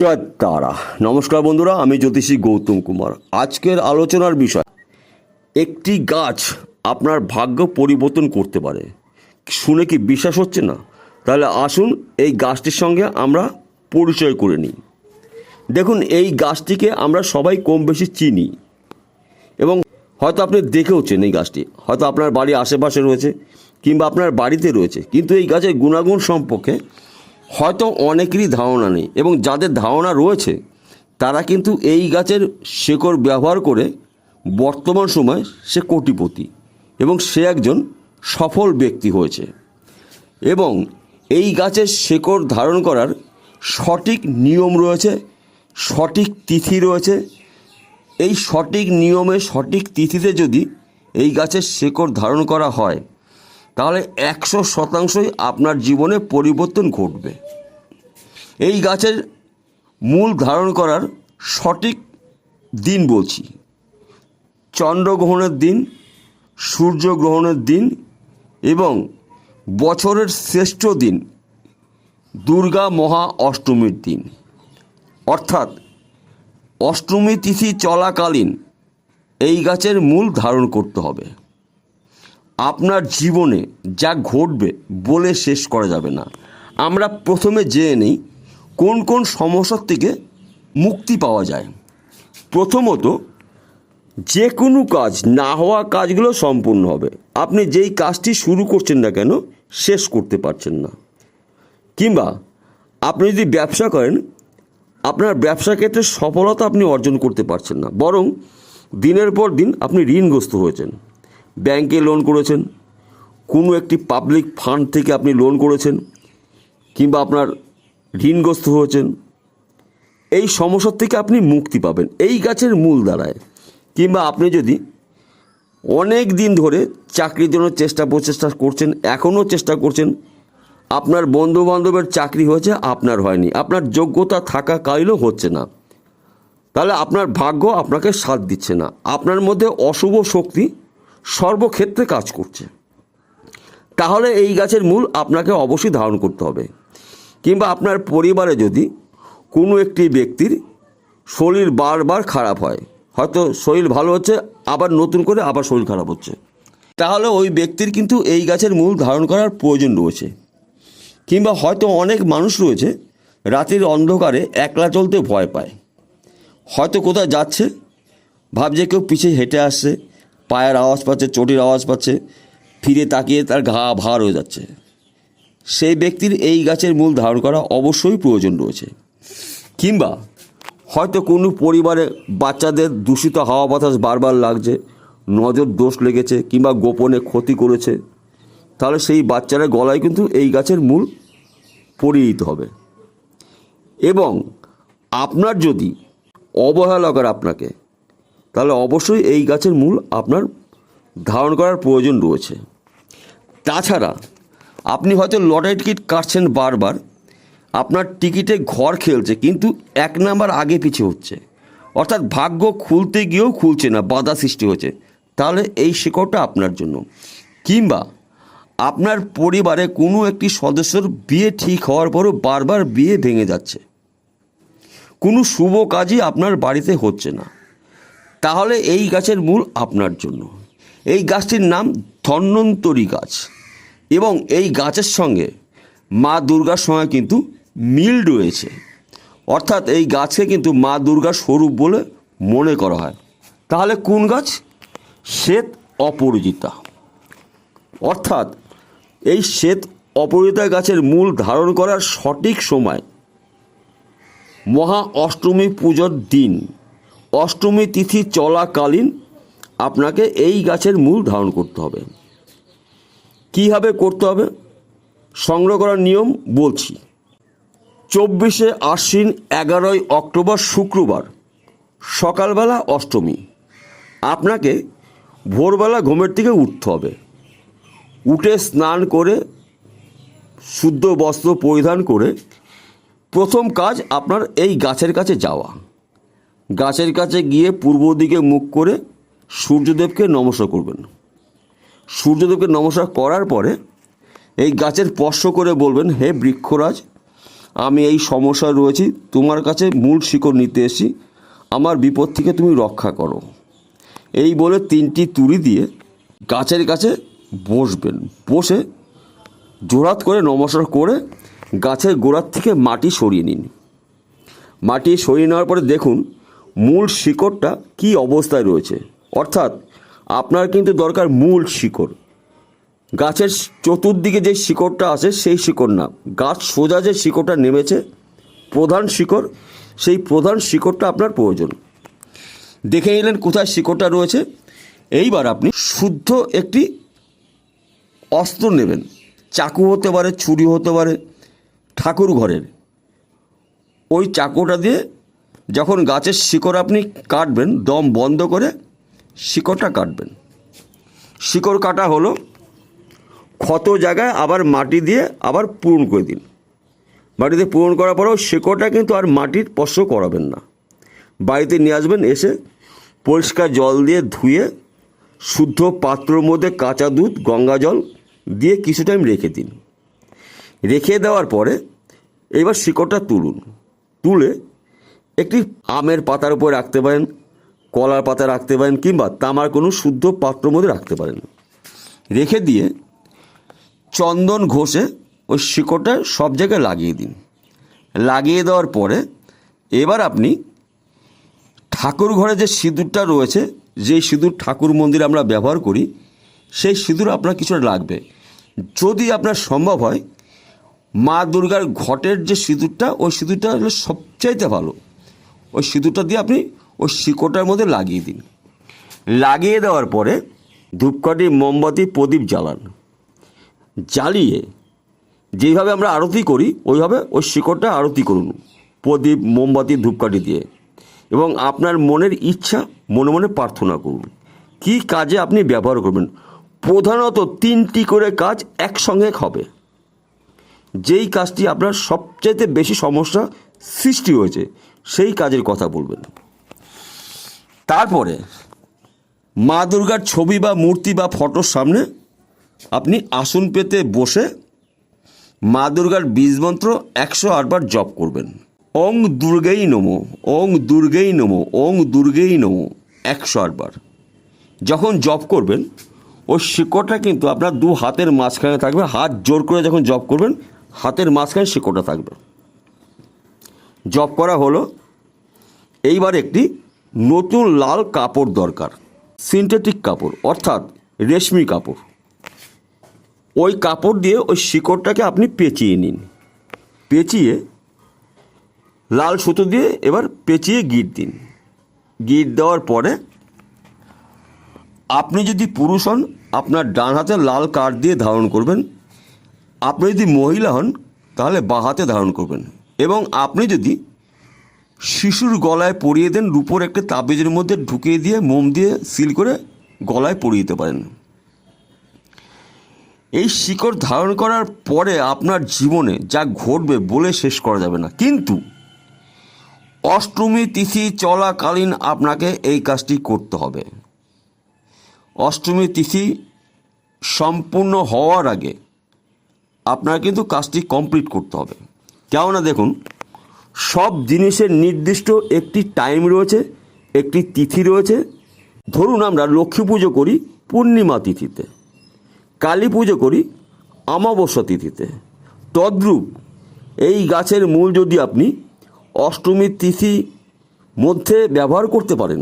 জয় তারা নমস্কার বন্ধুরা, আমি জ্যোতিষী গৌতম কুমার। আজকের আলোচনার বিষয়, একটি গাছ আপনার ভাগ্য পরিবর্তন করতে পারে। শুনে কি বিশ্বাস হচ্ছে না? তাহলে আসুন এই গাছটির সঙ্গে আমরা পরিচয় করে নিই। দেখুন, এই গাছটিকে আমরা সবাই কম বেশি চিনি। এবং হয়তো আপনি দেখেওছেন এই গাছটি। হয়তো আপনার বাড়ির আশেপাশে রয়েছে, কিংবা আপনার বাড়িতে রয়েছে। কিন্তু এই গাছের গুণাগুণ সম্পর্কে হয়তো অনেকেরই ধারণা নেই এবং যাদের ধারণা রয়েছে, তারা কিন্তু এই গাছের শেকড় ব্যবহার করে বর্তমান সময় সে কোটিপতি এবং সে একজন সফল ব্যক্তি হয়েছে। এবং এই গাছের শেকড় ধারণ করার সঠিক নিয়ম রয়েছে, সঠিক তিথি রয়েছে। এই সঠিক নিয়মে সঠিক তিথিতে যদি এই গাছের শেকড় ধারণ করা হয় তাহলে একশো শতাংশই আপনার জীবনে পরিবর্তন ঘটবে। এই গাছের মূল ধারণ করার সঠিক দিন বলছি। চন্দ্রগ্রহণের দিন, সূর্যগ্রহণের দিন এবং বছরের শ্রেষ্ঠ দিন দুর্গা মহা অষ্টমীর দিন। অর্থাৎ অষ্টমী তিথি চলাকালীন এই গাছের মূল ধারণ করতে হবে। আপনার জীবনে যা ঘটবে বলে শেষ করা যাবে না। আমরা প্রথমে জেনে নিই কোন কোন সমস্যার থেকে মুক্তি পাওয়া যায়। প্রথমত যে কোনো কাজ না হওয়া কাজগুলো সম্পূর্ণ হবে। আপনি যেই কাজটি শুরু করছেন না কেন, শেষ করতে পারছেন না। কিংবা, আপনি যদি ব্যবসা করেন, আপনার ব্যবসা ক্ষেত্রে সফলতা আপনি অর্জন করতে পারছেন না। বরং, দিনের পর দিন আপনি ঋণগ্রস্ত হয়েছেন। ব্যাংকে লোন করেছেন, কোনো একটি পাবলিক ফান্ড থেকে আপনি লোন করেছেন, কিংবা আপনার ঋণগ্রস্ত হয়েছেন, এই সমস্যার থেকে আপনি মুক্তি পাবেন। এই গাছের মূল দ্বারায় কিংবা আপনি যদি অনেক দিন ধরে চাকরির জন্য চেষ্টা প্রচেষ্টা করছেন, এখনও চেষ্টা করছেন, আপনার বন্ধু বান্ধবের চাকরি হয়েছে, আপনার হয়নি। আপনার যোগ্যতা থাকাকালীনও হচ্ছে না। তাহলে আপনার ভাগ্য আপনাকে সাথ দিচ্ছে না। আপনার মধ্যে অশুভ শক্তি সর্বক্ষেত্রে কাজ করছে। তাহলে এই গাছের মূল আপনাকে অবশ্যই ধারণ করতে হবে। কিংবা আপনার পরিবারে যদি কোনো একটি ব্যক্তির শরীর বারবার খারাপ হয়, হয়তো শরীর ভালো হচ্ছে, আবার নতুন করে আবার শরীর খারাপ হচ্ছে। তাহলে ওই ব্যক্তির কিন্তু এই গাছের মূল ধারণ করার প্রয়োজন রয়েছে। কিংবা হয়তো অনেক মানুষ রয়েছে, রাতের অন্ধকারে একলা চলতে ভয় পায়। হয়তো কোথায় যাচ্ছে, ভাবছে কেউ পিছিয়ে হেঁটে আসছে পায়ের আওয়াজ পাচ্ছে, চটির আওয়াজ পাচ্ছে, ফিরে তাকিয়ে তার ঘা ভার হয়ে যাচ্ছে। সেই ব্যক্তির এই গাছের মূল ধারণ করা অবশ্যই প্রয়োজন রয়েছে। কিংবা হয়তো কোনো পরিবারে বাচ্চাদের দূষিত হাওয়া বাতাস বারবার লাগছে, নজর দোষ লেগেছে, কিংবা গোপনে ক্ষতি করেছে, তাহলে সেই বাচ্চারা গলায় কিন্তু এই গাছের মূল পরিয়ে দিতে হবে। এবং আপনার যদি অবহেলা করে আপনাকে তাহলে অবশ্যই এই গাছের মূল আপনার ধারণ করার প্রয়োজন রয়েছে। তাছাড়া আপনি হয়তো লটারি টিকিট কাটছেন বারবার, আপনার টিকিটে ঘর খেলছে, কিন্তু এক নাম্বার আগে পিছিয়ে হচ্ছে। অর্থাৎ ভাগ্য খুলতে গিয়েও খুলছে না, বাধা সৃষ্টি হচ্ছে তাহলে এই শিকড়টা আপনার জন্য। কিংবা আপনার পরিবারে কোনো একটি সদস্যর বিয়ে ঠিক হওয়ার পরও বারবার বিয়ে ভেঙে যাচ্ছে। কোনো শুভ কাজই আপনার বাড়িতে হচ্ছে না। তাহলে এই গাছের মূল আপনার জন্য। এই গাছটির নাম ধন্বন্তরী গাছ। এবং এই গাছের সঙ্গে মা দুর্গার সঙ্গে কিন্তু মিল রয়েছে। অর্থাৎ এই গাছকে কিন্তু মা দুর্গার স্বরূপ বলে মনে করা হয়। তাহলে কোন গাছ? শ্বেত অপরাজিতা অর্থাৎ এই শ্বেত অপরাজিতা গাছের মূল ধারণ করার সঠিক সময় মহা অষ্টমী পুজোর দিন। অষ্টমী তিথি চলাকালীন আপনাকে এই গাছের মূল ধারণ করতে হবে। কীভাবে করতে হবে? সংগ্রহ করার নিয়ম বলছি। চব্বিশে আশ্বিন এগারোই অক্টোবর শুক্রবার, সকালবেলা অষ্টমী। আপনাকে ভোরবেলা ঘুমের থেকে উঠতে হবে। উঠে স্নান করে, শুদ্ধ বস্ত্র পরিধান করে প্রথম কাজ আপনার এই গাছের কাছে যাওয়া। গাছের কাছে গিয়ে পূর্ব দিকে মুখ করে সূর্যদেবকে নমস্কার করবেন। সূর্যদেবকে নমস্কার করার পরে এই গাছের স্পর্শ করে বলবেন, হে বৃক্ষরাজ, আমি এই সমস্যায় রয়েছি। তোমার কাছে মূল শিকড় নিতে এসেছি। আমার বিপদ থেকে তুমি রক্ষা করো। এই বলে তিনটি তুড়ি দিয়ে গাছের কাছে বসবেন। বসে জোরাত করে নমস্কার করে গাছের গোড়ার থেকে মাটি সরিয়ে নিন। মাটি সরিয়ে নেওয়ার পরে দেখুন মূল শিকড়টা কি অবস্থায় রয়েছে? অর্থাৎ আপনার কিন্তু দরকার মূল শিকড়। গাছের চতুর্দিকে যে শিকড়টা আছে, সেই শিকড় না। গাছ সোজা যে শিকড়টা নেমেছে, প্রধান শিকড়, সেই প্রধান শিকড়টা আপনার প্রয়োজন। দেখে নিলেন কোথায় শিকড়টা রয়েছে। এইবার আপনি শুদ্ধ একটি অস্ত্র নেবেন। চাকু হতে পারে, ছুরি হতে পারে ঠাকুর ঘরের ওই চাকুটা দিয়ে যখন গাছের শিকড় আপনি কাটবেন, দম বন্ধ করে শিকড়টা কাটবেন। শিকড় কাটা হলো, ক্ষত জায়গায় আবার মাটি দিয়ে আবার পূরণ করে দিন। মাটিতে পূরণ করার পরেও শিকড়টা কিন্তু আর মাটির স্পর্শ করাবেন না। বাড়িতে নিয়ে আসবেন, এসে পরিষ্কার জল দিয়ে ধুয়ে শুদ্ধ পাত্রর মধ্যে কাঁচা দুধ, গঙ্গা জল দিয়ে কিছু টাইম রেখে দিন। রেখে দেওয়ার পরে এবার শিকড়টা তুলুন। তুলে একটি আমের পাতার উপর রাখতে পারেন, কলার পাতা রাখতে পারেন, কিংবা তামার কোনো শুদ্ধ পাত্রর মধ্যে রাখতে পারেন। রেখে দিয়ে চন্দন ঘষে ওই শিকড়টা সব জায়গায় লাগিয়ে দিন। লাগিয়ে দেওয়ার পরে এবার আপনি ঠাকুর ঘরে যে সিঁদুরটা রয়েছে, যেই সিঁদুর ঠাকুর মন্দিরে আমরা ব্যবহার করি, সেই সিঁদুর আপনার কিছুটা লাগবে। যদি আপনার সম্ভব হয়, মা দুর্গার ঘটের যে সিঁদুরটা, ওই সিঁদুরটা হলো সবচাইতে ভালো। ওই সিঁদুরটা দিয়ে আপনি ওই শিকড়টার মধ্যে লাগিয়ে দিন। লাগিয়ে দেওয়ার পরে ধূপকাঠি, মোমবাতি, প্রদীপ জ্বালান। জ্বালিয়ে যেইভাবে আমরা আরতি করি, ওইভাবে ওই শিকড়টা আরতি করুন, প্রদীপ, মোমবাতি, ধূপকাঠি দিয়ে। এবং আপনার মনের ইচ্ছা, মনে মনে প্রার্থনা করুন। কী কাজে আপনি ব্যবহার করবেন? প্রধানত তিনটি করে কাজ একসঙ্গে হবে। যেই কাজটি আপনার সবচাইতে বেশি সমস্যা সৃষ্টি হয়েছে সেই কাজের কথা বলবেন। তারপরে মা দুর্গার ছবি বা মূর্তি বা ফটোর সামনে আপনি আসন পেতে বসে মা দুর্গার বীজ মন্ত্র একশো আটবার জপ করবেন। ওং দুর্গেই নমো, ওং দুর্গেই নমো, ওং দুর্গেই নমো, একশো আটবার যখন জপ করবেন, ওই শিকড়টা কিন্তু আপনার দু হাতের মাঝখানে থাকবে। হাত জোর করে যখন জপ করবেন, হাতের মাঝখানে শিকড়টা থাকবে। জপ করা হলো। এইবার একটি নতুন লাল কাপড় দরকার সিনথেটিক কাপড়, অর্থাৎ রেশমি কাপড়। ওই কাপড় দিয়ে ওই শিকড়টাকে আপনি পেঁচিয়ে নিন। পেঁচিয়ে লাল সুতো দিয়ে এবার পেঁচিয়ে গিট দিন। গিট দেওয়ার পরে আপনি যদি পুরুষ হন, আপনার ডান হাতে লাল কাঠ দিয়ে ধারণ করবেন। আপনি যদি মহিলা হন, তাহলে বাঁ হাতে ধারণ করবেন। এবং আপনি যদি শিশুর গলায় পরিয়ে দেন, রূপোর একটা তাবিজের মধ্যে ঢুকিয়ে দিয়ে, মোম দিয়ে সিল করে গলায় পরিয়ে দিতে পারেন। এই শিকড় ধারণ করার পরে আপনার জীবনে যা ঘটবে বলে শেষ করা যাবে না। কিন্তু অষ্টমী তিথি চলাকালীন আপনাকে এই কাজটি করতে হবে। অষ্টমী তিথি সম্পূর্ণ হওয়ার আগে আপনার কিন্তু কাজটি কমপ্লিট করতে হবে। কেননা দেখুন, সব জিনিসের নির্দিষ্ট একটি টাইম রয়েছে, একটি তিথি রয়েছে। ধরুন আমরা লক্ষ্মী পুজো করি পূর্ণিমা তিথিতে, কালী পুজো করি অমাবস্যা তিথিতে। তদ্রূপ এই গাছের মূল যদি আপনি অষ্টমীর তিথি মধ্যে ব্যবহার করতে পারেন,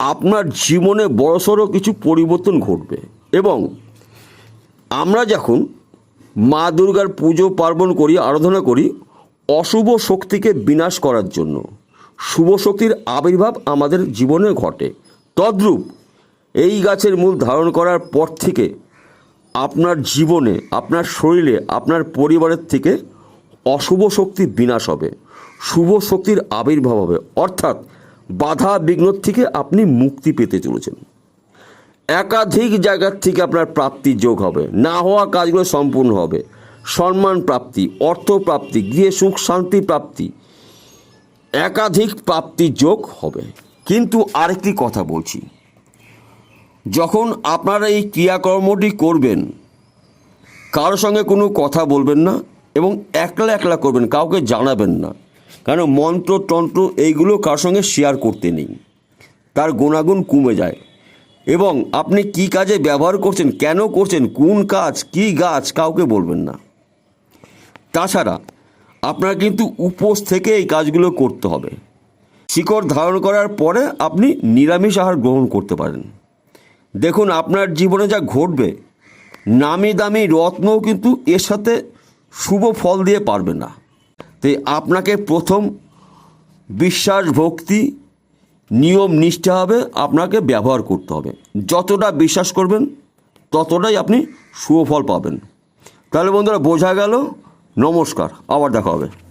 আপনার জীবনে বড়সড় কিছু পরিবর্তন ঘটবে। এবং আমরা যখন মা দুর্গার পুজো, পার্বণ করি, আরাধনা করি অশুভ শক্তিকে বিনাশ করার জন্য। শুভ শক্তির আবির্ভাব আমাদের জীবনে ঘটে। তদ্রূপ এই গাছের মূল ধারণ করার পর থেকে আপনার জীবনে, আপনার শরীরে, আপনার পরিবারের থেকে অশুভ শক্তি বিনাশ হবে, শুভ শক্তির আবির্ভাব হবে। অর্থাৎ বাধা বিঘ্ন থেকে আপনি মুক্তি পেতে চলেছেন। একাধিক জায়গার থেকে আপনার প্রাপ্তি যোগ হবে। না হওয়া কাজগুলো সম্পূর্ণ হবে। সম্মান প্রাপ্তি, অর্থ প্রাপ্তি, গৃহে সুখ, শান্তি প্রাপ্তি, একাধিক প্রাপ্তি যোগ হবে। কিন্তু আরেকটি কথা বলছি। যখন আপনারা এই ক্রিয়াকর্মটি করবেন কারোর সঙ্গে কোনো কথা বলবেন না এবং একলা একলা করবেন, কাউকে জানাবেন না। কারণ মন্ত্র, তন্ত্র, এইগুলো কার সঙ্গে শেয়ার করতে নেই। তার গুণাগুণ কমে যায়। এবং আপনি কি কাজে ব্যবহার করছেন, কেন করছেন, কোন কাজ, কি গাছ, কাউকে বলবেন না। তাছাড়া আপনার কিন্তু উপোস থেকে এই কাজগুলো করতে হবে। শিকড় ধারণ করার পরে আপনি নিরামিষ আহার গ্রহণ করতে পারেন। দেখুন, আপনার জীবনে যা ঘটবে, নামি দামি রত্নও কিন্তু এর সাথে শুভ ফল দিয়ে পারবে না। তাই আপনাকে প্রথম বিশ্বাস ভক্তি নিয়ম নিষ্ঠা হবে, আপনাকে ব্যবহার করতে হবে। যতটা বিশ্বাস করবেন, ততটাই আপনি সুফল পাবেন। তাহলে বন্ধুরা, বোঝা গেল। নমস্কার, আবার দেখা হবে।